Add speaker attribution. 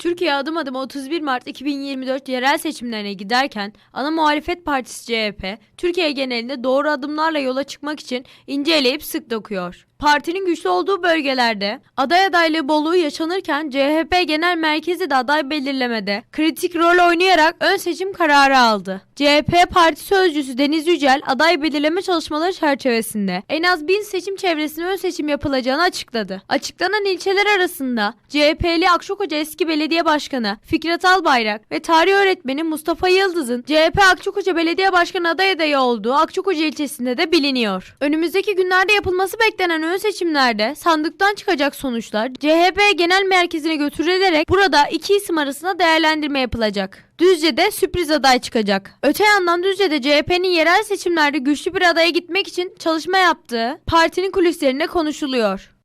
Speaker 1: Türkiye adım adım 31 Mart 2024 yerel seçimlerine giderken ana muhalefet partisi CHP, Türkiye genelinde doğru adımlarla yola çıkmak için ince eleyip sık dokuyor. Partinin güçlü olduğu bölgelerde aday adaylığı bolluğu yaşanırken CHP genel merkezi de aday belirlemede kritik rol oynayarak ön seçim kararı aldı. CHP parti sözcüsü Deniz Yücel aday belirleme çalışmaları çerçevesinde en az 1000 seçim çevresine ön seçim yapılacağını açıkladı. Açıklanan ilçeler arasında CHP'li Akçakoca eski belediye başkanı Fikret Albayrak ve tarih öğretmeni Mustafa Yıldız'ın CHP Akçakoca Belediye Başkanı aday adayı olduğu Akçakoca ilçesinde de biliniyor. Önümüzdeki günlerde yapılması beklenen ön seçimlerde sandıktan çıkacak sonuçlar CHP genel merkezine götürülerek burada iki isim arasında değerlendirme yapılacak. Düzce'de sürpriz aday çıkacak. Öte yandan Düzce'de CHP'nin yerel seçimlerde güçlü bir adaya gitmek için çalışma yaptığı partinin kulislerinde konuşuluyor.